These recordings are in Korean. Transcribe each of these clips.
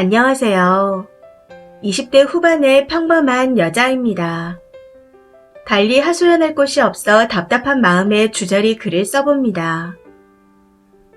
안녕하세요. 20대 후반의 평범한 여자입니다. 달리 하소연할 곳이 없어 답답한 마음에 주저리 글을 써봅니다.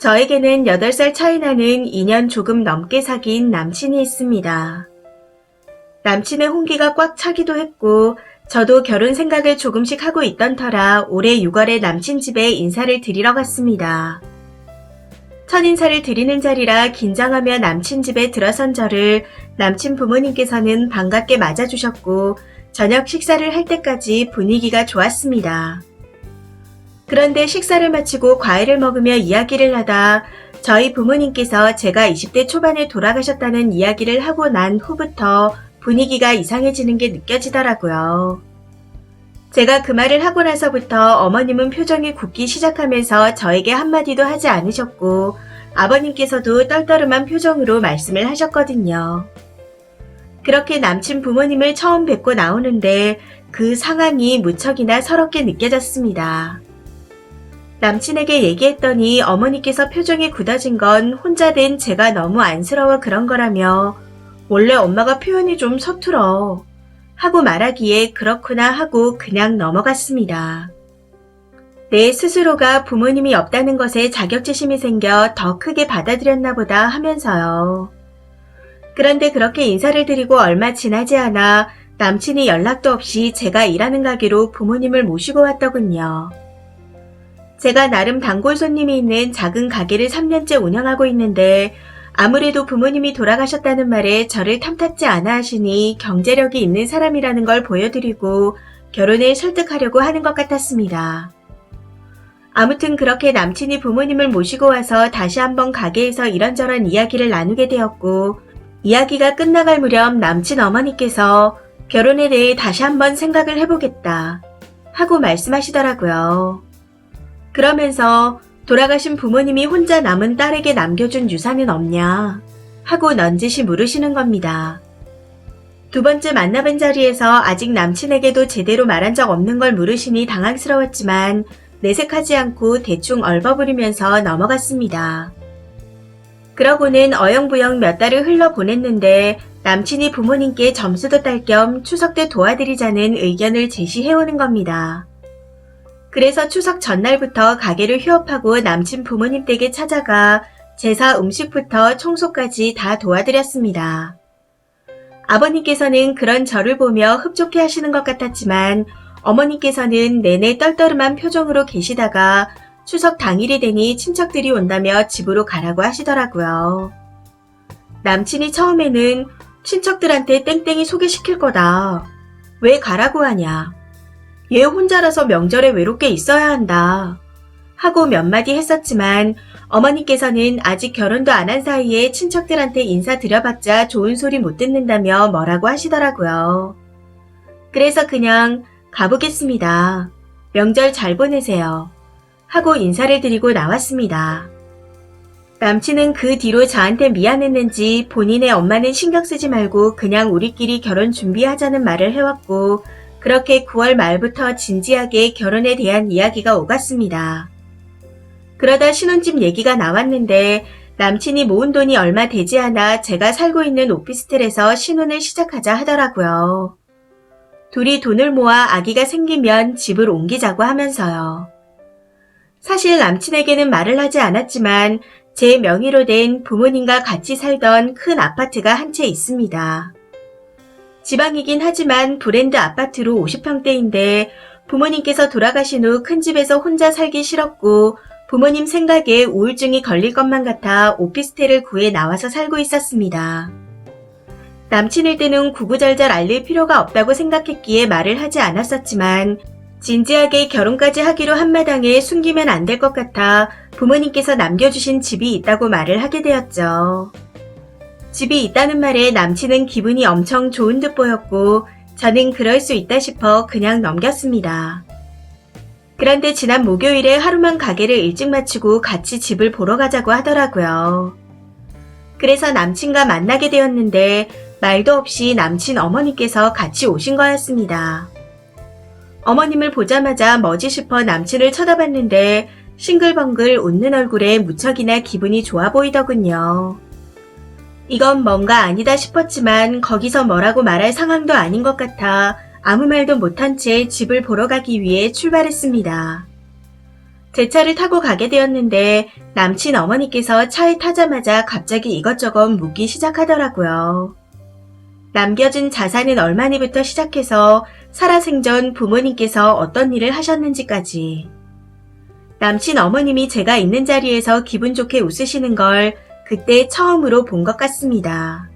저에게는 8살 차이 나는 2년 조금 넘게 사귄 남친이 있습니다. 남친의 홍기가 꽉 차기도 했고, 저도 결혼 생각을 조금씩 하고 있던 터라 올해 6월에 남친 집에 인사를 드리러 갔습니다. 첫인사를 드리는 자리라 긴장하며 남친 집에 들어선 저를 남친 부모님께서는 반갑게 맞아주셨고 저녁 식사를 할 때까지 분위기가 좋았습니다. 그런데 식사를 마치고 과일을 먹으며 이야기를 하다 저희 부모님께서 제가 20대 초반에 돌아가셨다는 이야기를 하고 난 후부터 분위기가 이상해지는 게 느껴지더라고요. 제가 그 말을 하고 나서부터 어머님은 표정이 굳기 시작하면서 저에게 한마디도 하지 않으셨고 아버님께서도 떨떠름한 표정으로 말씀을 하셨거든요. 그렇게 남친 부모님을 처음 뵙고 나오는데 그 상황이 무척이나 서럽게 느껴졌습니다. 남친에게 얘기했더니 어머니께서 표정이 굳어진 건 혼자 된 제가 너무 안쓰러워 그런 거라며 원래 엄마가 표현이 좀 서툴어. 하고 말하기에 그렇구나 하고 그냥 넘어갔습니다. 내 스스로가 부모님이 없다는 것에 자격지심이 생겨 더 크게 받아들였나 보다 하면서요. 그런데 그렇게 인사를 드리고 얼마 지나지 않아 남친이 연락도 없이 제가 일하는 가게로 부모님을 모시고 왔더군요. 제가 나름 단골 손님이 있는 작은 가게를 3년째 운영하고 있는데 아무래도 부모님이 돌아가셨다는 말에 저를 탐탁지 않아 하시니 경제력이 있는 사람이라는 걸 보여드리고 결혼에 설득하려고 하는 것 같았습니다. 아무튼 그렇게 남친이 부모님을 모시고 와서 다시 한번 가게에서 이런저런 이야기를 나누게 되었고 이야기가 끝나갈 무렵 남친 어머니께서 결혼에 대해 다시 한번 생각을 해보겠다 하고 말씀하시더라고요. 그러면서 돌아가신 부모님이 혼자 남은 딸에게 남겨준 유산은 없냐 하고 넌지시 물으시는 겁니다. 두 번째 만나뵌 자리에서 아직 남친에게도 제대로 말한 적 없는 걸 물으시니 당황스러웠지만 내색하지 않고 대충 얼버무리면서 넘어갔습니다. 그러고는 어영부영 몇 달을 흘러 보냈는데 남친이 부모님께 점수도 딸 겸 추석 때 도와드리자는 의견을 제시해오는 겁니다. 그래서 추석 전날부터 가게를 휴업하고 남친 부모님 댁에 찾아가 제사 음식부터 청소까지 다 도와드렸습니다. 아버님께서는 그런 저를 보며 흡족해 하시는 것 같았지만 어머님께서는 내내 떨떠름한 표정으로 계시다가 추석 당일이 되니 친척들이 온다며 집으로 가라고 하시더라고요. 남친이 처음에는 친척들한테 땡땡이 소개시킬 거다. 왜 가라고 하냐. 얘 혼자라서 명절에 외롭게 있어야 한다. 하고 몇 마디 했었지만 어머니께서는 아직 결혼도 안 한 사이에 친척들한테 인사드려봤자 좋은 소리 못 듣는다며 뭐라고 하시더라고요. 그래서 그냥 가보겠습니다. 명절 잘 보내세요. 하고 인사를 드리고 나왔습니다. 남친은 그 뒤로 저한테 미안했는지 본인의 엄마는 신경 쓰지 말고 그냥 우리끼리 결혼 준비하자는 말을 해왔고 그렇게 9월 말부터 진지하게 결혼에 대한 이야기가 오갔습니다. 그러다 신혼집 얘기가 나왔는데 남친이 모은 돈이 얼마 되지 않아 제가 살고 있는 오피스텔에서 신혼을 시작하자 하더라고요. 둘이 돈을 모아 아기가 생기면 집을 옮기자고 하면서요. 사실 남친에게는 말을 하지 않았지만 제 명의로 된 부모님과 같이 살던 큰 아파트가 한 채 있습니다. 지방이긴 하지만 브랜드 아파트로 50평대인데 부모님께서 돌아가신 후 큰 집에서 혼자 살기 싫었고 부모님 생각에 우울증이 걸릴 것만 같아 오피스텔을 구해 나와서 살고 있었습니다. 남친일 때는 구구절절 알릴 필요가 없다고 생각했기에 말을 하지 않았었지만 진지하게 결혼까지 하기로 한마당에 숨기면 안 될 것 같아 부모님께서 남겨주신 집이 있다고 말을 하게 되었죠. 집이 있다는 말에 남친은 기분이 엄청 좋은 듯 보였고 저는 그럴 수 있다 싶어 그냥 넘겼습니다. 그런데 지난 목요일에 하루만 가게를 일찍 마치고 같이 집을 보러 가자고 하더라고요. 그래서 남친과 만나게 되었는데 말도 없이 남친 어머니께서 같이 오신 거였습니다. 어머님을 보자마자 뭐지 싶어 남친을 쳐다봤는데 싱글벙글 웃는 얼굴에 무척이나 기분이 좋아 보이더군요. 이건 뭔가 아니다 싶었지만 거기서 뭐라고 말할 상황도 아닌 것 같아 아무 말도 못한 채 집을 보러 가기 위해 출발했습니다. 제 차를 타고 가게 되었는데 남친 어머니께서 차에 타자마자 갑자기 이것저것 묻기 시작하더라고요. 남겨진 자산은 얼마니부터 시작해서 살아생전 부모님께서 어떤 일을 하셨는지까지. 남친 어머님이 제가 있는 자리에서 기분 좋게 웃으시는 걸 그때 처음으로 본 것 같습니다.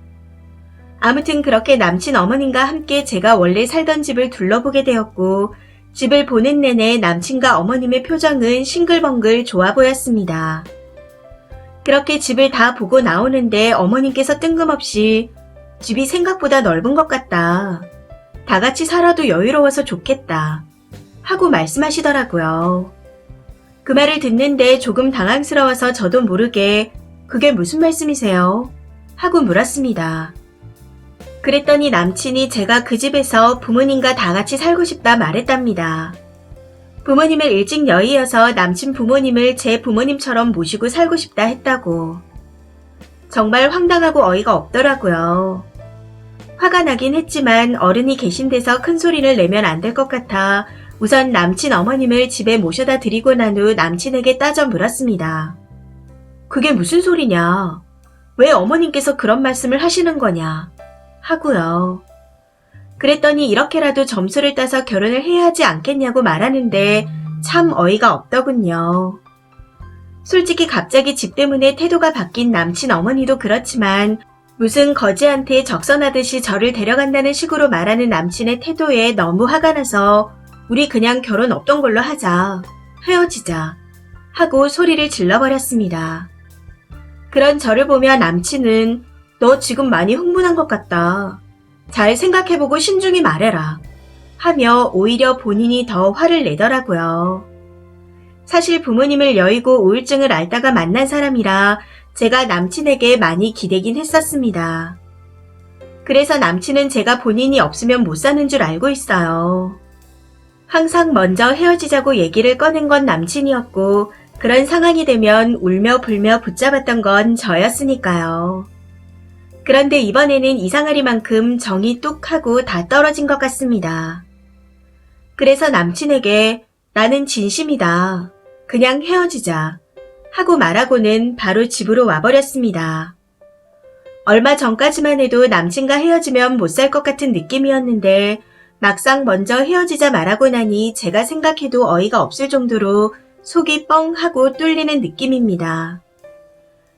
아무튼 그렇게 남친 어머님과 함께 제가 원래 살던 집을 둘러보게 되었고, 집을 보는 내내 남친과 어머님의 표정은 싱글벙글 좋아 보였습니다. 그렇게 집을 다 보고 나오는데 어머님께서 뜬금없이 집이 생각보다 넓은 것 같다. 다 같이 살아도 여유로워서 좋겠다. 하고 말씀하시더라고요. 그 말을 듣는데 조금 당황스러워서 저도 모르게 그게 무슨 말씀이세요? 하고 물었습니다. 그랬더니 남친이 제가 그 집에서 부모님과 다 같이 살고 싶다 말했답니다. 부모님을 일찍 여의어서 남친 부모님을 제 부모님처럼 모시고 살고 싶다 했다고. 정말 황당하고 어이가 없더라고요. 화가 나긴 했지만 어른이 계신 데서 큰 소리를 내면 안 될 것 같아 우선 남친 어머님을 집에 모셔다 드리고 난 후 남친에게 따져 물었습니다. 그게 무슨 소리냐? 왜 어머님께서 그런 말씀을 하시는 거냐? 하고요. 그랬더니 이렇게라도 점수를 따서 결혼을 해야 하지 않겠냐고 말하는데 참 어이가 없더군요. 솔직히 갑자기 집 때문에 태도가 바뀐 남친 어머니도 그렇지만 무슨 거지한테 적선하듯이 저를 데려간다는 식으로 말하는 남친의 태도에 너무 화가 나서 우리 그냥 결혼 없던 걸로 하자. 헤어지자. 하고 소리를 질러버렸습니다. 그런 저를 보며 남친은 너 지금 많이 흥분한 것 같다. 잘 생각해보고 신중히 말해라. 하며 오히려 본인이 더 화를 내더라고요. 사실 부모님을 여의고 우울증을 앓다가 만난 사람이라 제가 남친에게 많이 기대긴 했었습니다. 그래서 남친은 제가 본인이 없으면 못 사는 줄 알고 있어요. 항상 먼저 헤어지자고 얘기를 꺼낸 건 남친이었고, 그런 상황이 되면 울며 불며 붙잡았던 건 저였으니까요. 그런데 이번에는 이상하리만큼 정이 뚝 하고 다 떨어진 것 같습니다. 그래서 남친에게 나는 진심이다. 그냥 헤어지자. 하고 말하고는 바로 집으로 와버렸습니다. 얼마 전까지만 해도 남친과 헤어지면 못 살 것 같은 느낌이었는데 막상 먼저 헤어지자 말하고 나니 제가 생각해도 어이가 없을 정도로 속이 뻥 하고 뚫리는 느낌입니다.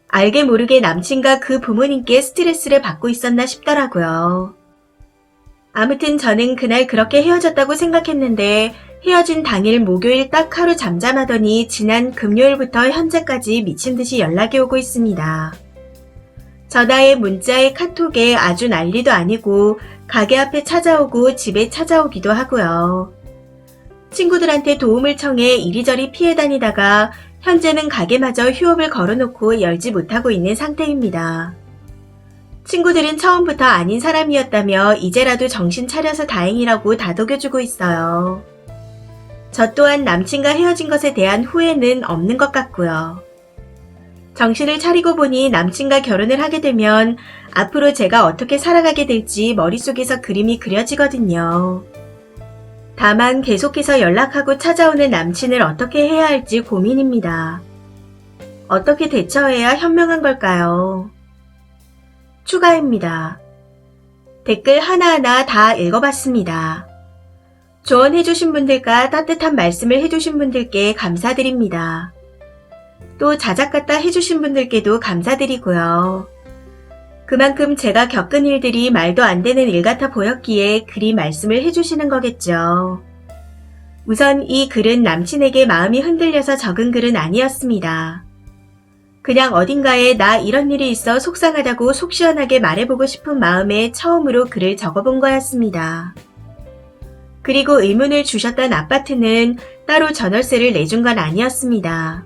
알게 모르게 남친과 그 부모님께 스트레스를 받고 있었나 싶더라고요. 아무튼 저는 그날 그렇게 헤어졌다고 생각했는데 헤어진 당일 목요일 딱 하루 잠잠하더니 지난 금요일부터 현재까지 미친 듯이 연락이 오고 있습니다. 전화에 문자에 카톡에 아주 난리도 아니고 가게 앞에 찾아오고 집에 찾아오기도 하고요. 친구들한테 도움을 청해 이리저리 피해 다니다가 현재는 가게마저 휴업을 걸어놓고 열지 못하고 있는 상태입니다. 친구들은 처음부터 아닌 사람이었다며 이제라도 정신 차려서 다행이라고 다독여주고 있어요. 저 또한 남친과 헤어진 것에 대한 후회는 없는 것 같고요. 정신을 차리고 보니 남친과 결혼을 하게 되면 앞으로 제가 어떻게 살아가게 될지 머릿속에서 그림이 그려지거든요. 다만 계속해서 연락하고 찾아오는 남친을 어떻게 해야 할지 고민입니다. 어떻게 대처해야 현명한 걸까요? 추가입니다. 댓글 하나하나 다 읽어봤습니다. 조언해주신 분들과 따뜻한 말씀을 해주신 분들께 감사드립니다. 또 자작 갖다 해주신 분들께도 감사드리고요. 그만큼 제가 겪은 일들이 말도 안 되는 일 같아 보였기에 그리 말씀을 해주시는 거겠죠. 우선 이 글은 남친에게 마음이 흔들려서 적은 글은 아니었습니다. 그냥 어딘가에 나 이런 일이 있어 속상하다고 속 시원하게 말해보고 싶은 마음에 처음으로 글을 적어본 거였습니다. 그리고 의문을 주셨던 아파트는 따로 전월세를 내준 건 아니었습니다.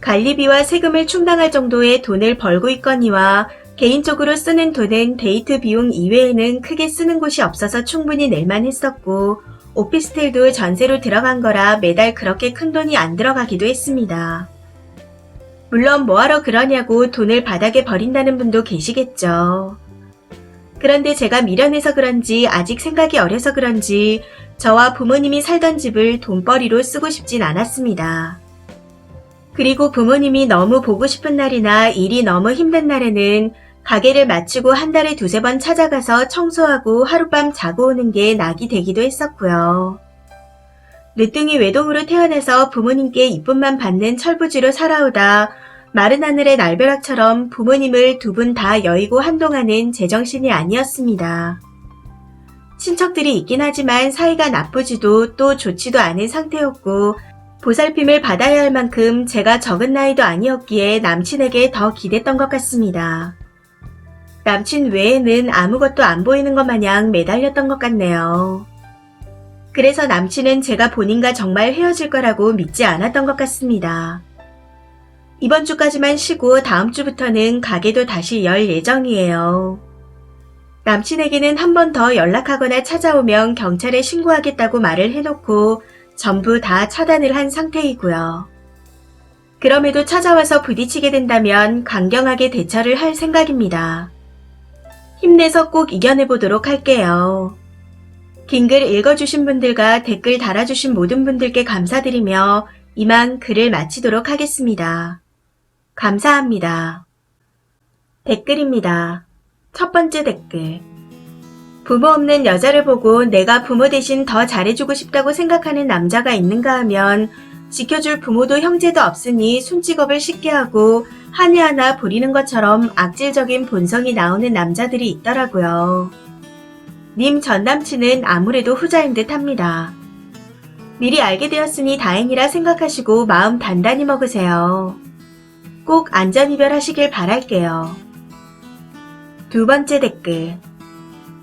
관리비와 세금을 충당할 정도의 돈을 벌고 있거니와 개인적으로 쓰는 돈은 데이트 비용 이외에는 크게 쓰는 곳이 없어서 충분히 낼만 했었고 오피스텔도 전세로 들어간 거라 매달 그렇게 큰 돈이 안 들어가기도 했습니다. 물론 뭐하러 그러냐고 돈을 바닥에 버린다는 분도 계시겠죠. 그런데 제가 미련해서 그런지 아직 생각이 어려서 그런지 저와 부모님이 살던 집을 돈벌이로 쓰고 싶진 않았습니다. 그리고 부모님이 너무 보고 싶은 날이나 일이 너무 힘든 날에는 가게를 마치고 한 달에 두세 번 찾아가서 청소하고 하룻밤 자고 오는 게 낙이 되기도 했었고요. 늦둥이 외동으로 태어나서 부모님께 이쁨만 받는 철부지로 살아오다 마른 하늘의 날벼락처럼 부모님을 두 분 다 여의고 한동안은 제정신이 아니었습니다. 친척들이 있긴 하지만 사이가 나쁘지도 또 좋지도 않은 상태였고 보살핌을 받아야 할 만큼 제가 적은 나이도 아니었기에 남친에게 더 기댔던 것 같습니다. 남친 외에는 아무것도 안 보이는 것 마냥 매달렸던 것 같네요. 그래서 남친은 제가 본인과 정말 헤어질 거라고 믿지 않았던 것 같습니다. 이번 주까지만 쉬고 다음 주부터는 가게도 다시 열 예정이에요. 남친에게는 한 번 더 연락하거나 찾아오면 경찰에 신고하겠다고 말을 해놓고 전부 다 차단을 한 상태이고요. 그럼에도 찾아와서 부딪히게 된다면 강경하게 대처를 할 생각입니다. 힘내서 꼭 이겨내보도록 할게요. 긴 글 읽어주신 분들과 댓글 달아주신 모든 분들께 감사드리며 이만 글을 마치도록 하겠습니다. 감사합니다. 댓글입니다. 첫 번째 댓글. 부모 없는 여자를 보고 내가 부모 대신 더 잘해주고 싶다고 생각하는 남자가 있는가 하면 지켜줄 부모도 형제도 없으니 손찌겁을 쉽게 하고 한해 하나 부리는 것처럼 악질적인 본성이 나오는 남자들이 있더라고요. 님 전 남친은 아무래도 후자인 듯 합니다. 미리 알게 되었으니 다행이라 생각하시고 마음 단단히 먹으세요. 꼭 안전이별 하시길 바랄게요. 두 번째 댓글.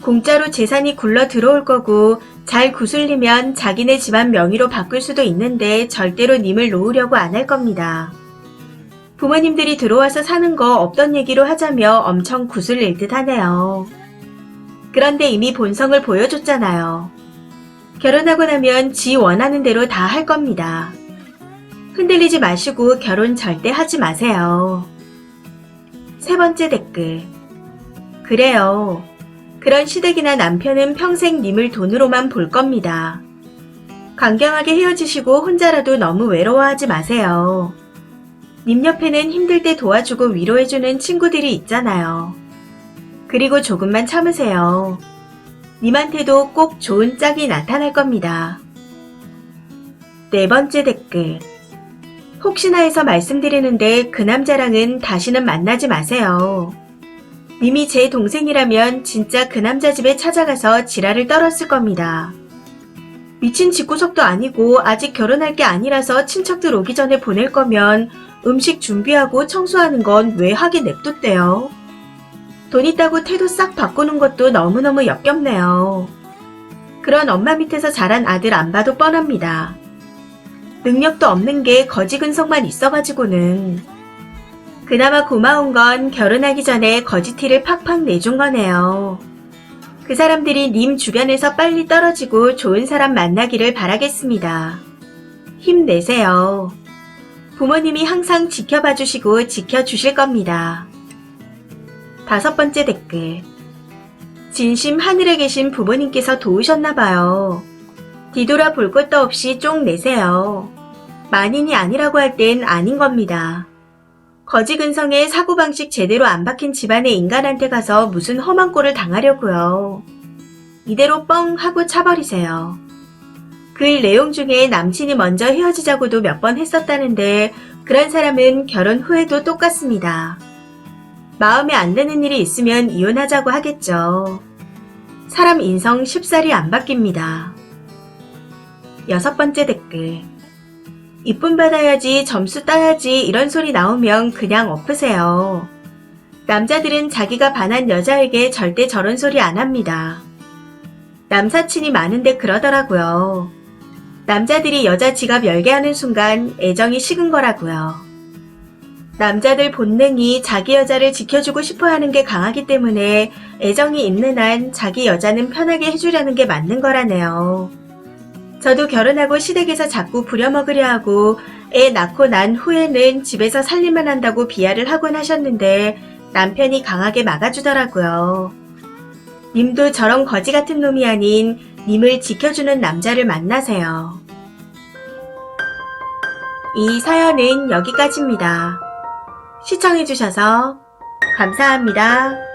공짜로 재산이 굴러 들어올 거고 잘 구슬리면 자기네 집안 명의로 바꿀 수도 있는데 절대로 님을 놓으려고 안 할 겁니다. 부모님들이 들어와서 사는 거 없던 얘기로 하자며 엄청 구슬릴 듯 하네요. 그런데 이미 본성을 보여줬잖아요. 결혼하고 나면 지 원하는 대로 다 할 겁니다. 흔들리지 마시고 결혼 절대 하지 마세요. 세 번째 댓글. 그래요. 그런 시댁이나 남편은 평생 님을 돈으로만 볼 겁니다. 강경하게 헤어지시고 혼자라도 너무 외로워하지 마세요. 님 옆에는 힘들 때 도와주고 위로해주는 친구들이 있잖아요. 그리고 조금만 참으세요. 님한테도 꼭 좋은 짝이 나타날 겁니다. 네 번째 댓글. 혹시나 해서 말씀드리는데 그 남자랑은 다시는 만나지 마세요. 님이 제 동생이라면 진짜 그 남자 집에 찾아가서 지랄을 떨었을 겁니다. 미친 집구석도 아니고 아직 결혼할 게 아니라서 친척들 오기 전에 보낼 거면 음식 준비하고 청소하는 건 왜 하게 냅뒀대요? 돈 있다고 태도 싹 바꾸는 것도 너무너무 역겹네요. 그런 엄마 밑에서 자란 아들 안 봐도 뻔합니다. 능력도 없는 게 거지 근성만 있어가지고는 그나마 고마운 건 결혼하기 전에 거지 티를 팍팍 내준 거네요. 그 사람들이 님 주변에서 빨리 떨어지고 좋은 사람 만나기를 바라겠습니다. 힘내세요. 부모님이 항상 지켜봐 주시고 지켜주실 겁니다. 다섯 번째 댓글. 진심 하늘에 계신 부모님께서 도우셨나봐요. 뒤돌아 볼 것도 없이 쫑 내세요. 만인이 아니라고 할 땐 아닌 겁니다. 거지 근성에 사고방식 제대로 안 박힌 집안의 인간한테 가서 무슨 험한 꼴을 당하려고요. 이대로 뻥 하고 차버리세요. 글 내용 중에 남친이 먼저 헤어지자고도 몇 번 했었다는데 그런 사람은 결혼 후에도 똑같습니다. 마음에 안 드는 일이 있으면 이혼하자고 하겠죠. 사람 인성 쉽사리 안 바뀝니다. 여섯 번째 댓글. 이쁨 받아야지 점수 따야지 이런 소리 나오면 그냥 엎으세요. 남자들은 자기가 반한 여자에게 절대 저런 소리 안 합니다. 남사친이 많은데 그러더라고요. 남자들이 여자 지갑 열게 하는 순간 애정이 식은 거라고요. 남자들 본능이 자기 여자를 지켜주고 싶어 하는 게 강하기 때문에 애정이 있는 한 자기 여자는 편하게 해주려는 게 맞는 거라네요. 저도 결혼하고 시댁에서 자꾸 부려먹으려 하고 애 낳고 난 후에는 집에서 살림만 한다고 비하를 하곤 하셨는데 남편이 강하게 막아주더라고요. 님도 저런 거지 같은 놈이 아닌 님을 지켜주는 남자를 만나세요. 이 사연은 여기까지입니다. 시청해주셔서 감사합니다.